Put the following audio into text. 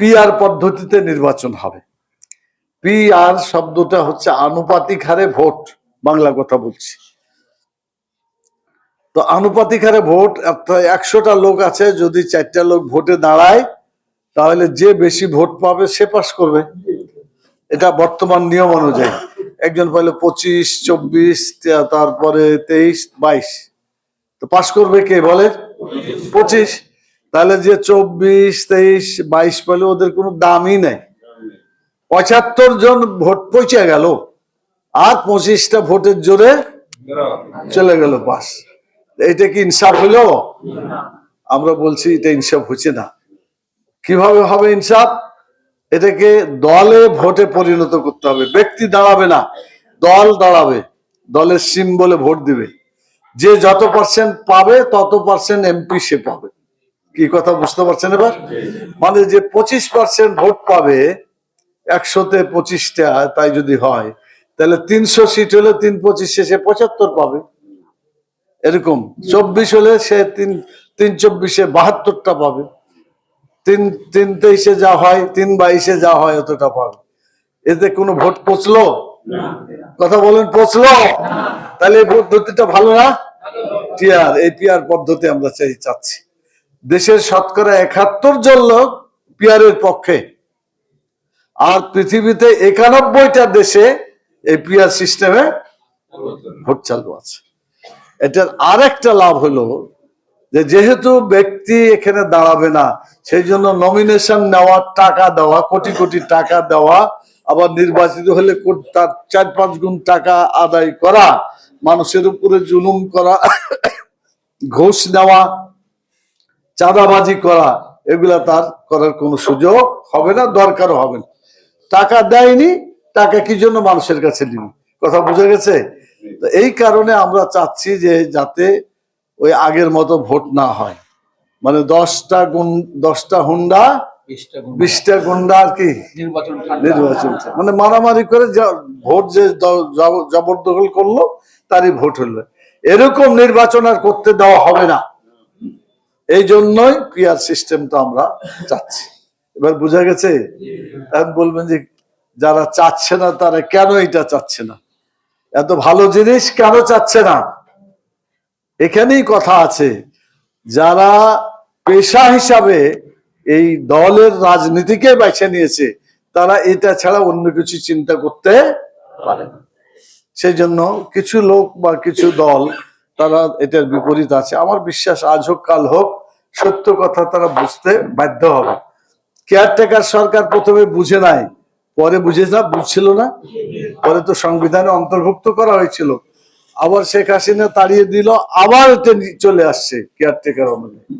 PR পদ্ধতিতে নির্বাচন হবে। পিআর শব্দটা হচ্ছে আনুপাতিক হারে ভোট, বাংলা কথা বলছি। তো আনুপাতিক হারে ভোট একশোটা লোক আছে, যদি চারটা লোক ভোটে দাঁড়ায়, তাহলে যে বেশি ভোট পাবে, সে পাশ করবে। এটা বর্তমান নিয়ম অনুযায়ী। একজন পাইলে পঁচিশ, চব্বিশ, তারপরে তেইশ, বাইশ। তো পাশ করবে কে বলে? পঁচিশ। তাহলে যে চব্বিশ, তেইশ, বাইশ পেলে ওদের কোনো দামই নেই। পঁচাত্তর জন ভোট পৌঁছে গেল, আর পঁচিশটা ভোটের জোরে চলে গেল পাস এটা কি ইনসাফ হলো? আমরা বলছি এটা ইনসাফ হচ্ছে না। কীভাবে হবে ইনসাফ? এটাকে দলে ভোটে পরিণত করতে হবে। ব্যক্তি দাঁড়াবে না, দল দাঁড়াবে। দলের সিম্বলে ভোট দিবে। যে যত পার্সেন্ট পাবে, তত পার্সেন্ট এমপি সে পাবে। কি কথা বুঝতে পারছেন এবার? মানে যে পঁচিশ পার্সেন্ট ভোট পাবে, একশোতে পঁচিশটা তাই যদি হয়, তাহলে তিনশো সিট হলে তিন পঁচিশে সে পঁচাত্তর পাবে। এরকম। চব্বিশ হলে সে তিন তিন চব্বিশে বাহাত্তরটা পাবে। তিন তিন তেইশে যা হয়, তিন বাইশে যা হয় অতটা পাবে। এতে কোনো ভোট পচলো? কথা বলেন, পচলো? তাহলে এই পদ্ধতিটা ভালো না? টিআর এই টিআর পদ্ধতি আমরা চাই, চাচ্ছি। দেশের শতকরা একাত্তর জন লোক পিয়ারের পক্ষে। আর পৃথিবীতে একানব্বইটা দেশে এই পিয়ার সিস্টেমে ভোট চালু আছে। এটার আরেকটা লাভ হলো যে যেহেতু ব্যক্তি এখানে দাঁড়াবে না, সেই জন্য নমিনেশন নেওয়া, টাকা দেওয়া, কোটি কোটি টাকা দেওয়া, আবার নির্বাচিত হলে তার চার পাঁচ গুণ টাকা আদায় করা, মানুষের উপরে জুলুম করা, ঘুষ নেওয়া চাঁদাবাজি করা এগুলা তার করার কোনো সুযোগ হবে না দরকারও হবে না। টাকা দেয়নি টাকা কি জন্য মানুষের কাছে নিবি কথা বুঝে গেছে? তো এই কারণে আমরা চাচ্ছি যে যাতে ওই আগের মতো ভোট না হয়। মানে দশটা গুণ দশটা হুন্ডা বিশটা গুন্ডা। আর কি। নির্বাচন নির্বাচন মানে মারামারি করে যা- ভোট যে জবরদখল করল তারই ভোট হলো। এরকম নির্বাচন আর করতে দেওয়া হবে না। এই জন্যই পিয়ার সিস্টেমটা আমরা চাচ্ছি। এবার বোঝা গেছে? এখন বলবেন যে যারা চাচ্ছে না, তারা কেন এটা চাচ্ছে না? এত ভালো জিনিস কেন চাচ্ছে না? এখানেই কথা আছে, যারা পেশা হিসাবে এই দলের রাজনীতিকে বেছে নিয়েছে, তারা এটা ছাড়া অন্য কিছু চিন্তা করতে পারে সেই জন্য কিছু লোক বা কিছু দল তারা এটার বিপরীত আছে। আমার বিশ্বাস আজ হোক, কাল হোক, সত্য কথা তারা বুঝতে বাধ্য হবে। কেয়ারটেকার সরকার প্রথমে বুঝে নাই, পরে বুঝে না, বুঝছিল না। পরে তো সংবিধানে অন্তর্ভুক্ত করা হয়েছিল। আবার শেখ হাসিনা তাড়িয়ে দিল, আবার চলে আসছে কেয়ারটেকার অনুযায়ী